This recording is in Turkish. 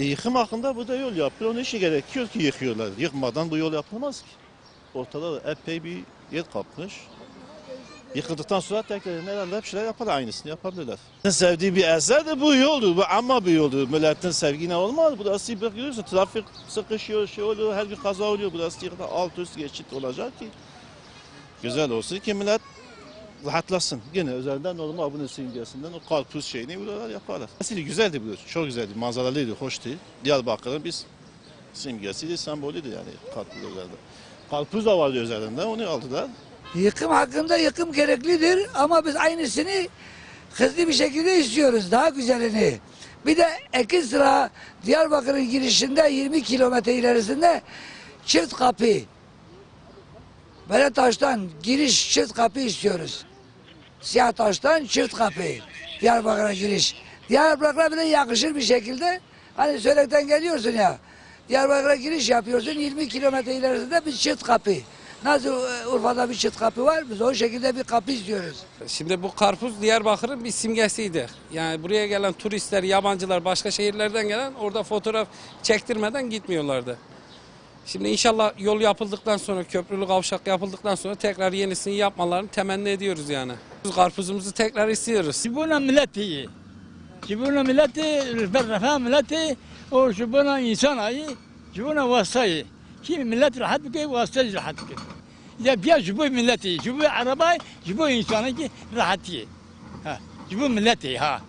E, yıkım hakkında burada yol yapıyor. Onun için gerekiyor ki yıkıyorlar. Yıkmadan bu yol yapılmaz ki. Ortada da epey bir yer kapmış. Yıkıldıktan sonra tekrar herhalde hep şeyler yapar aynısını yapabilirler. Sevdiği bir eser de bu yoldur. Bu ama bir yoldur. Milletin sevgine olmaz. Burası bir görüyorsun trafik sıkışıyor, şey oluyor, her gün kaza oluyor. Burası yıkıda alt üst geçit olacak ki güzel olsun ki millet rahatlasın. Yine özelden normal abone simgesinden o karpuz şeyini buralar yaparlar. Aslında güzeldi burası. Çok güzeldi. Manzaralıydı, hoştu. Diyarbakır'ın biz simgesiydi, sembolüydü yani karpuz üzerinde. Karpuz da vardı üzerinde, onu aldılar. Yıkım hakkında yıkım gereklidir ama biz aynısını hızlı bir şekilde istiyoruz. Daha güzelini. Bir de iki sıra Diyarbakır'ın girişinde 20 kilometre ilerisinde çift kapı. Böyle taştan giriş çift kapı istiyoruz. Siyah taştan çift kapı. Diyarbakır'a giriş. Diyarbakır'a bile yakışır bir şekilde. Hani Söylek'ten geliyorsun ya. Diyarbakır'a giriş yapıyorsun 20 kilometre ilerisinde bir çift kapı. Nasıl e, Urfa'da bir çift kapı var biz o şekilde bir kapı istiyoruz. Şimdi bu karpuz Diyarbakır'ın bir simgesiydi. Yani buraya gelen turistler, yabancılar, başka şehirlerden gelen orada fotoğraf çektirmeden gitmiyorlardı. Şimdi inşallah yol yapıldıktan sonra, köprülü kavşak yapıldıktan sonra tekrar yenisini yapmalarını temenni ediyoruz yani. Karpuzumuzu tekrar istiyoruz. Cibuna milleti, cibuna milleti, berrafa milleti, o cibuna insan ayı, cibuna vasayı. Kim millet rahat bir köy, vasayı rahat bir köy. Ya bir cibu milleti, cibu arabayı, cibu insanı ki rahat ye. Ha, cibu milleti ha.